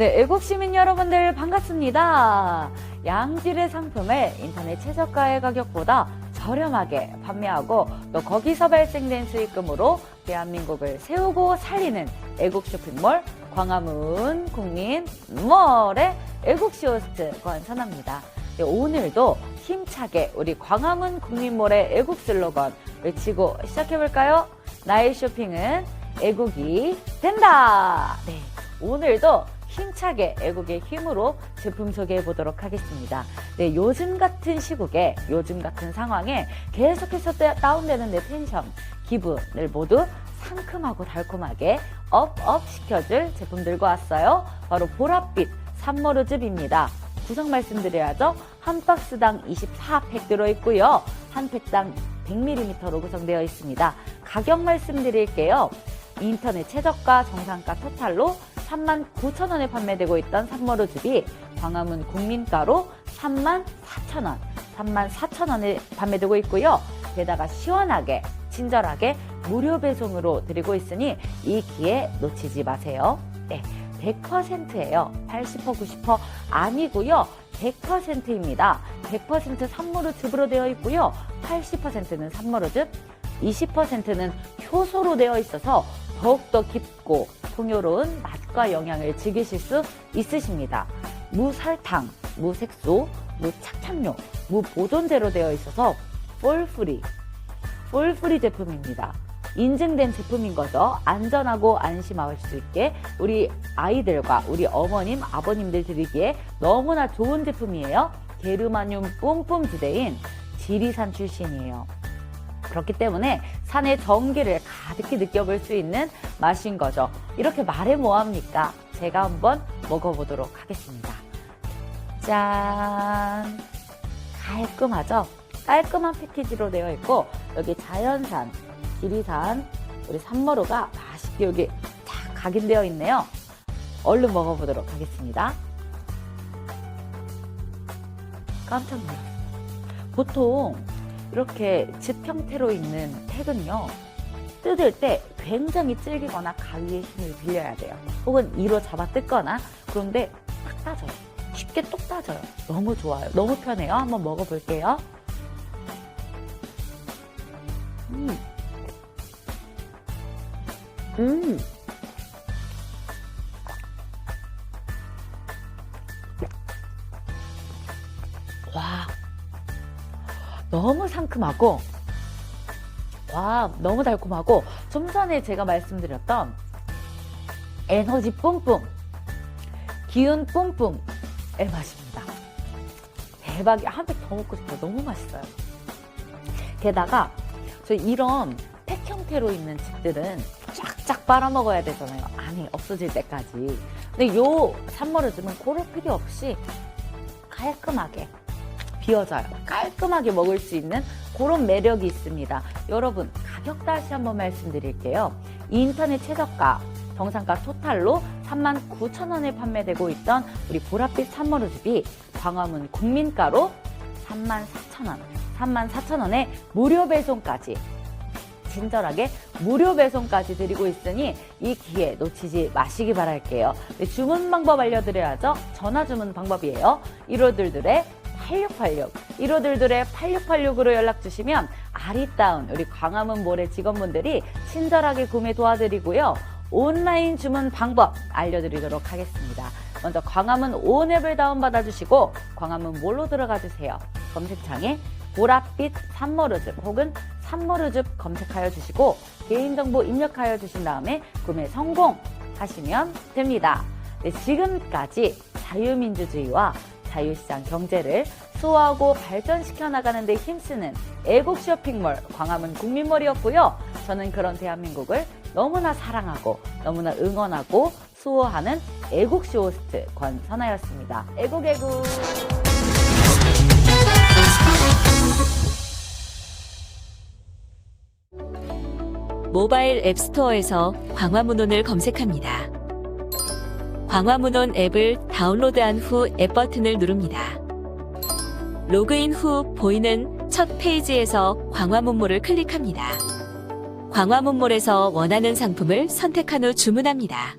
네, 애국 시민 여러분들 반갑습니다. 양질의 상품을 인터넷 최저가의 가격보다 저렴하게 판매하고 또 거기서 발생된 수익금으로 대한민국을 세우고 살리는 애국 쇼핑몰 광화문 국민몰의 애국시 호스트 권선아입니다. 네, 오늘도 힘차게 우리 광화문 국민몰의 애국 슬로건 외치고 시작해볼까요? 나의 쇼핑은 애국이 된다! 네, 오늘도 힘차게 애국의 힘으로 제품 소개해 보도록 하겠습니다. 네, 요즘 같은 시국에, 요즘 같은 상황에 계속해서 다- 다운되는 내 텐션, 기분을 모두 상큼하고 달콤하게 업업 시켜줄 제품 들고 왔어요. 바로 보랏빛 산머루즙입니다. 구성 말씀드려야죠. 한 박스당 24팩 들어있고요. 한 팩당 100ml로 구성되어 있습니다. 가격 말씀드릴게요. 인터넷 최저가 정상가 토탈로 39,000원에 판매되고 있던 산머루즙이 광화문 국민가로 34,000원, 34,000원에 판매되고 있고요. 게다가 시원하게, 친절하게 무료 배송으로 드리고 있으니 이 기회 놓치지 마세요. 네. 100%예요. 80%, 90% 아니고요. 100%입니다. 100% 산머루즙으로 되어 있고요. 80%는 산머루즙, 20%는 효소로 되어 있어서 더욱더 깊고 풍요로운 맛과 영양을 즐기실 수 있으십니다. 무설탕, 무색소, 무착착료, 무보존제로 되어 있어서 폴프리, 폴프리 제품입니다. 인증된 제품인 거죠. 안전하고 안심할 수 있게 우리 아이들과 우리 어머님, 아버님들 드리기에 너무나 좋은 제품이에요. 게르마늄 뿜뿜 지대인 지리산 출신이에요. 그렇기 때문에 산의 정기를 가득히 느껴볼 수 있는 맛인 거죠. 이렇게 말해 뭐합니까? 제가 한번 먹어보도록 하겠습니다. 짠! 깔끔하죠? 깔끔한 패키지로 되어 있고 여기 자연산, 지리산, 우리 산머루가 맛있게 여기 다 각인되어 있네요. 얼른 먹어보도록 하겠습니다. 깜짝 놀랐어요. 보통 이렇게 즙 형태로 있는 팩은요. 뜯을 때 굉장히 질기거나 가위의 힘을 빌려야 돼요. 혹은 이로 잡아 뜯거나 그런데 딱 따져요. 쉽게 똑 따져요. 너무 좋아요. 너무 편해요. 한번 먹어볼게요. 음. 음. 와. 너무 상큼하고, 와, 너무 달콤하고, 좀 전에 제가 말씀드렸던 에너지 뿜뿜, 기운 뿜뿜의 맛입니다. 대박이 한팩 더 먹고 싶어요. 너무 맛있어요. 게다가, 저 이런 팩 형태로 있는 즙들은 쫙쫙 빨아먹어야 되잖아요. 안에 없어질 때까지. 근데 요 산머루즘은 그럴 필요 없이 깔끔하게 비워져요. 깔끔하게 먹을 수 있는 그런 매력이 있습니다. 여러분, 가격 다시 한번 말씀드릴게요. 인터넷 최저가, 정상가 토탈로 39,000원에 판매되고 있던 우리 보랏빛 산머루즙이 광화문 국민가로 34,000원, 34,000원에 무료 배송까지 친절하게 무료 배송까지 드리고 있으니 이 기회 놓치지 마시기 바랄게요. 네, 주문 방법 알려드려야죠. 전화 주문 방법이에요. 15둘둘의 8686, 15둘둘의 8686으로 연락 주시면 아리따운 우리 광화문 모래 직원분들이 친절하게 구매 도와드리고요. 온라인 주문 방법 알려드리도록 하겠습니다. 먼저 광화문 온 앱을 다운받아 주시고 광화문 몰로 들어가 주세요. 검색창에 보랏빛 산머루즙 혹은 산머루즙 검색하여 주시고 개인정보 입력하여 주신 다음에 구매 성공하시면 됩니다. 네, 지금까지 자유민주주의와 자유시장 경제를 수호하고 발전시켜 나가는 데 힘쓰는 애국 쇼핑몰 광화문 국민몰이었고요. 저는 그런 대한민국을 너무나 사랑하고 너무나 응원하고 수호하는 애국 쇼호스트 권선아였습니다. 애국 애국. 모바일 앱스토어에서 광화문온을 검색합니다. 광화문온 앱을 다운로드한 후 앱 버튼을 누릅니다. 로그인 후 보이는 첫 페이지에서 광화문몰을 클릭합니다. 광화문몰에서 원하는 상품을 선택한 후 주문합니다.